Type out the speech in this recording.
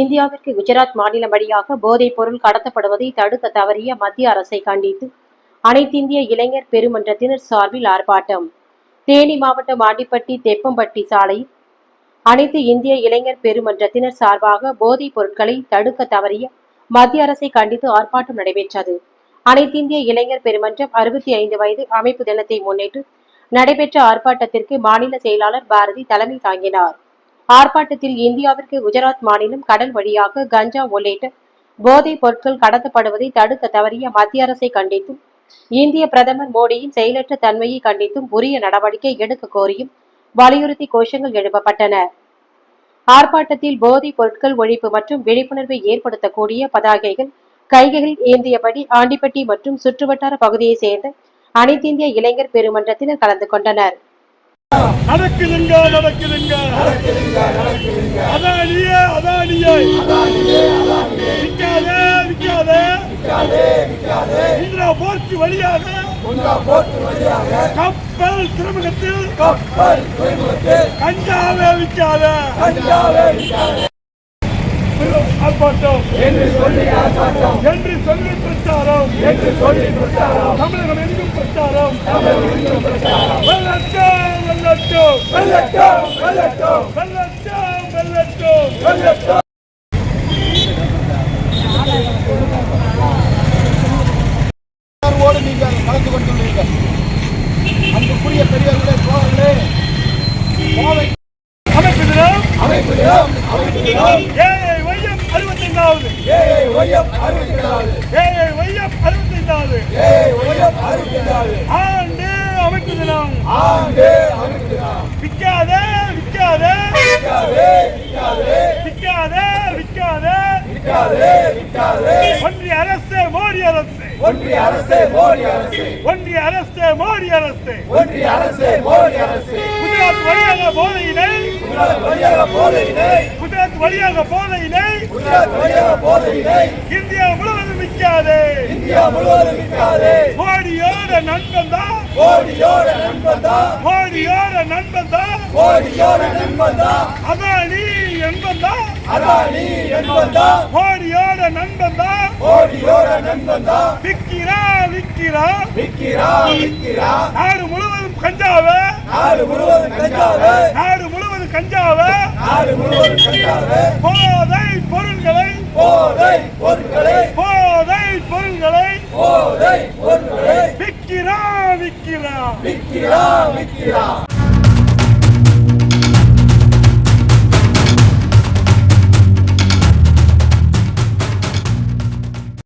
இந்தியாவிற்கு குஜராத் மாநிலம் வழியாக போதைப் பொருள் கடத்தப்படுவதை தடுக்க தவறிய மத்திய அரசை கண்டித்து அனைத்திந்திய இளைஞர் பெருமன்றத்தினர் சார்பில் ஆர்ப்பாட்டம். தேனி மாவட்டம் ஆண்டிப்பட்டி தெப்பம்பட்டி சாலை அனைத்து இந்திய இளைஞர் பெருமன்றத்தினர் சார்பாக போதைப் பொருட்களை தடுக்க தவறிய மத்திய அரசை கண்டித்து ஆர்ப்பாட்டம் நடைபெற்றது. அனைத்திந்திய இளைஞர் பெருமன்றம் அறுபத்தி ஐந்து வயது அமைப்பு தினத்தை முன்னிட்டு நடைபெற்ற ஆர்ப்பாட்டத்திற்கு மாநில செயலாளர் பாரதி தலைமை தாங்கினார். ஆர்ப்பாட்டத்தில் இந்தியாவிற்கு குஜராத் மாநிலம் கடல் வழியாக கஞ்சா உள்ளிட்ட போதைப் பொருட்கள் கடத்தப்படுவதை தடுக்க தவறிய மத்திய அரசை கண்டித்தும் இந்திய பிரதமர் மோடியின் செயலற்ற தன்மையை கண்டித்தும் உரிய நடவடிக்கை எடுக்க கோரியும் வலியுறுத்தி கோஷங்கள் எழுப்பப்பட்டன. ஆர்ப்பாட்டத்தில் போதைப் பொருட்கள் ஒழிப்பு மற்றும் விழிப்புணர்வை ஏற்படுத்தக்கூடிய பதாகைகள் கைகளில் ஏந்தியபடி ஆண்டிப்பட்டி மற்றும் சுற்றுவட்டார பகுதியைச் சேர்ந்த அனைத்திந்திய இளைஞர் பெருமன்றத்தினர் கலந்து கொண்டனர். நடக்குதுங்க நடக்குதுங்க. அதானியே அதானியே. விற்காதே விற்காதே இந்திரா போர்த்து வழியாக கப்பல் துறைமுகத்தில் கப்பல் துறைமுகத்தில் கஞ்சாவே விற்காத. கஞ்சாவே ஆர்ப்பாட்டம். என்று சொல்லி என்று சொல்லி பிரச்சாரம். என்று சொல்லி பிரச்சாரம் தமிழகம் எங்கும் பிரச்சாரம். தமிழகம் எங்கும் பிரச்சாரம் வெல்லட்டும். வெல்லட்டும். வெல்லட்டும். வெல்லட்டும். வெல்லட்டும். வெல்லட்டும் நீங்கள் கலந்து கொண்டுள்ளீர்கள். அன்புக்குரிய பெரியவர்களே சோழர்களே கோவை அமைப்பிடுகிறோம் அமைப்பிடுகிறோம் அமைப்பிடுகிறோம் ஏஐ ஒய்யம் அறுபத்தி ஐந்தாவது ஏஐ ஒய்யம் அறுபத்தி தினம் விற்காதே விற்காதே விற்காதே விற்காதே ஒன்றிய அரசு மோடி அரசு. ஒன்றிய அரசு மோடி அரசு. ஒன்றிய அரசு மோடி அரசு. ஒன்றிய அரசு மோடி அரசு. குஜராத் வழியாக போதையினை. குஜராத் வழியாக போதையினை. குஜராத் வழியாக போதையினை. குஜராத் வழியாக போதையினை. இந்தியா முழுவதும் விற்காதே. இந்தியா முழுவதும் விற்காதே. மோடி மோடியோட நண்பன் தான் மோடியோட நண்பன் தான் மோடியோட நண்பன் தான் மோடியோட நண்பன் தான் அதானி என்பன் தான் அதானி என்பன் தான் மோடியோட நண்பன் தான் மோடியோட நண்பன் தான் விக்கிறா விக்கிறா விற்கிறா விற்கிறா. நாடு முழுவதும் கஞ்சாவை. நாடு முழுவதும் கஞ்சாவே. நாடு முழுவதும் கஞ்சாவை. நாடு முழுவதும் கஞ்சாவே. போதை பொருள்களை. போதை பொருட்களை. போதை பொருள்களை. போதை பொருட்களை. বিক্রিরা বিক্রিরা বিক্রিরা